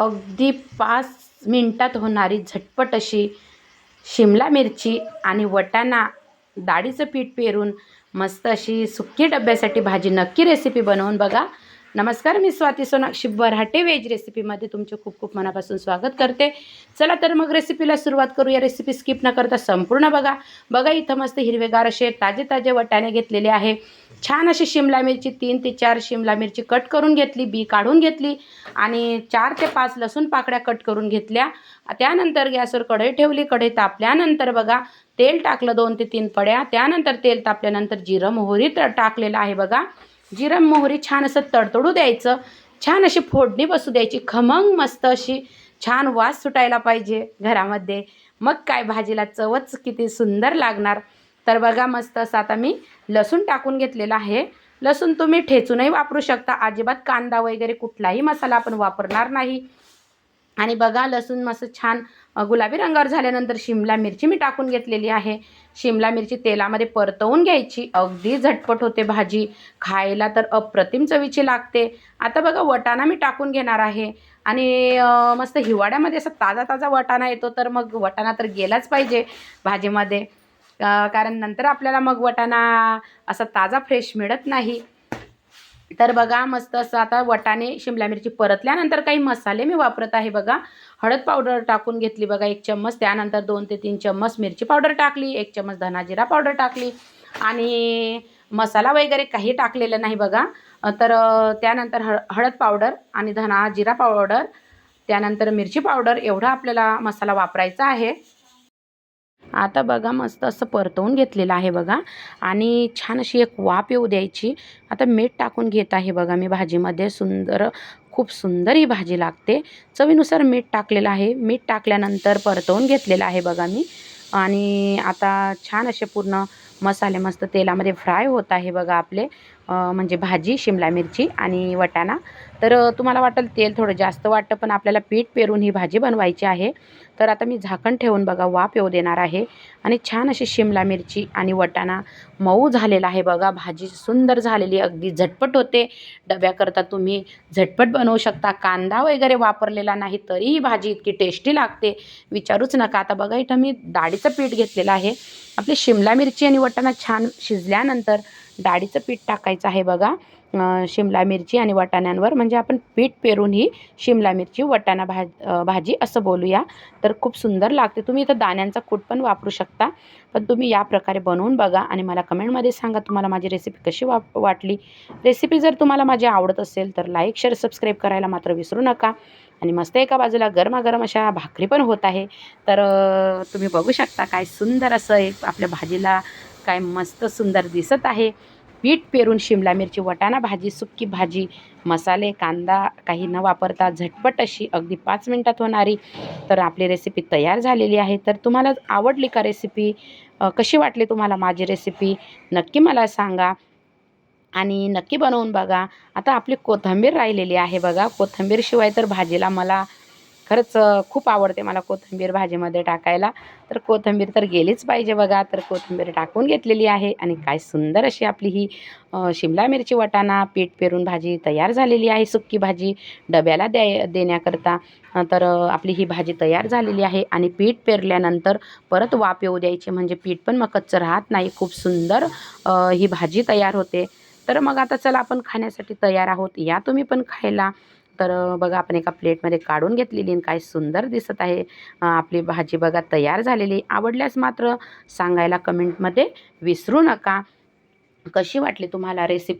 अगदी पाच मिनटात होणारी झटपट अशी शिमला मिरची आणि वटाणा डाळीचं पीठ पेरून मस्त अशी सुकी डब्यासाठी भाजी नक्की रेसिपी बनवून बघा. नमस्कार मी स्वाती सोनाक्षी बरहाटे व्हेज रेसिपीमध्ये तुमचे खूप खूप मनापासून स्वागत करते. चला तर मग रेसिपीला सुरुवात करू या रेसिपी स्किप न करता संपूर्ण बघा. बघा इथं मस्त हिरवेगार असे ताजे ताजे वटाणे घेतलेले आहे. छान अशी शिमला मिरची तीन ते चार शिमला मिरची कट करून घेतली बी काढून घेतली आणि चार ते पाच लसूण पाकळ्या कट करून घेतल्या. त्यानंतर गॅसवर कढई ठेवली. कढई तापल्यानंतर बघा तेल टाकलं दोन ते तीन पड्या. त्यानंतर तेल तापल्यानंतर जिरं मोहरी टाकलेलं आहे बघा. जिरं मोहरी छान असं तडतडू द्यायचं. छान अशी फोडणी बसू द्यायची. खमंग मस्त अशी छान वास सुटायला पाहिजे घरामध्ये. मग काय भाजीला चवच किती सुंदर लागणार. तर बघा मस्त असं आता मी लसूण टाकून घेतलेला आहे. लसूण तुम्ही ठेचूनही वापरू शकता. अजिबात कांदा वगैरे कुठलाही मसाला आपण वापरणार नाही. आणि बघा लसूण मस्त छान गुलाबी रंगावर झाल्यानंतर शिमला मिरची मी टाकून घेतलेली आहे. शिमला मिरची तेलामध्ये परतवून घ्यायची. अगदी झटपट होते भाजी. खायला तर अप्रतिम चवीची लागते. आता बघा वटाणा मी टाकून घेणार आहे. आणि मस्त हिवाळ्यामध्ये असा ताजा ताजा वटाणा येतो तर मग वटाणा तर गेलाच पाहिजे भाजीमध्ये. कारण नंतर आपल्याला मग वटाणा असा ताजा फ्रेश मिळत नाही. तर बघा मस्त असं आता वटाने शिमला मिरची परतल्यानंतर काही मसाले मी वापरत आहे बघा. हळद पावडर टाकून घेतली बघा एक चम्मच. त्यानंतर दोन ते तीन चम्मच मिरची पावडर टाकली एक चम्मच धनाजिरा पावडर टाकली आणि मसाला वगैरे काही टाकलेलं नाही बघा. तर त्यानंतर हळ हळद पावडर आणि धना जिरा पावडर त्यानंतर मिरची पावडर एवढा आपल्याला मसाला वापरायचा आहे. आता बघा मस्त असं परतवून घेतलेलं आहे बघा. आणि छान अशी एक वाफ येऊ द्यायची. आता मीठ टाकून घेत आहे बघा मी भाजीमध्ये. सुंदर खूप सुंदर ही भाजी लागते. चवीनुसार मीठ टाकलेलं आहे. मीठ टाकल्यानंतर परतवून घेतलेलं आहे बघा मी. आणि आता छान असे पूर्ण मसाले मस्त तेलामध्ये फ्राय होत आहे बघा आपले. म्हणजे भाजी शिमला मिरची आणि वटाणा. तर तुम्हाला वाटेल तेल थोडं जास्त वाटतं पण आपल्याला पीठ पेरून ही भाजी बनवायची आहे. तर आता मी झाकण ठेवून बघा वाफ येऊ देणार आहे. आणि छान अशी शिमला मिरची आणि वटाणा मऊ झालेला आहे बघा. भाजी सुंदर झालेली अगदी झटपट होते. डब्याकरता तुम्ही झटपट बनवू शकता. कांदा वगैरे वापरलेला नाही तरीही भाजी इतकी टेस्टी लागते. विचारूच नका. आता बघा इथं मी डाळीचं पीठ घेतलेलं आहे. आपली शिमला मिरची आणि वटाणा छान शिजल्यानंतर डाळीचं पीठ टाकायचं आहे बघा. शिमला मिरची आणि वाटाण्यांवर. म्हणजे आपण पीठ पेरून ही शिमला मिरची वटाणा भाज भाजी असं बोलूया. तर खूप सुंदर लागते. तुम्ही इथं दाण्यांचा कूट पण वापरू शकता. पण तुम्ही या प्रकारे बनवून बघा आणि मला कमेंटमध्ये सांगा तुम्हाला माझी रेसिपी कशी वा वाटली. रेसिपी जर तुम्हाला माझी आवडत असेल तर लाईक शेअर सबस्क्राईब करायला मात्र विसरू नका. आणि मस्त एका बाजूला गरमागरम अशा भाकरी पण होत आहे. तर तुम्ही बघू शकता काय सुंदर असं एक आपल्या भाजीला काय मस्त सुंदर दिसत आहे. पीठ पेरून शिमला मिरची वटाणा भाजी सुक्की भाजी मसाले कांदा काही न वापरता झटपट अशी अगदी पाच मिनटात होणारी तर आपली रेसिपी तयार झालेली आहे. तर तुम्हाला आवडली का रेसिपी कशी वाटली तुम्हाला माझी रेसिपी नक्की मला सांगा. आणि नक्की बनवून बघा. आता आपली कोथिंबीर राहिलेली आहे बघा. कोथिंबीरशिवाय तर भाजीला मला खरंच खूप आवडते मला कोथिंबीर भाजीमध्ये टाकायला. तर कोथिंबीर तर गेलीच पाहिजे बघा तर कोथिंबीर टाकून घेतलेली आहे आणि काय सुंदर अशी आपली ही शिमला मिरची वटाणा पीठ पेरून भाजी तयार झालेली आहे सुक्की भाजी डब्याला द्या देण्याकरता. तर आपली ही भाजी तयार झालेली आहे आणि पीठ पेरल्यानंतर परत वाप येऊ द्यायची म्हणजे पीठ पण मग कच्चं राहत नाही. खूप सुंदर ही भाजी तयार होते. तर मग आता चला आपण खाण्यासाठी तयार आहोत. या तुम्ही पण खायला. तर बघा आपण एका प्लेटमध्ये काढून घेतलेली आणि काय सुंदर दिसत आहे. आपली भाजी बघा तयार झालेली. आवडल्यास मात्र सांगायला कमेंटमध्ये विसरू नका. कशी वाटली तुम्हाला रेसिपी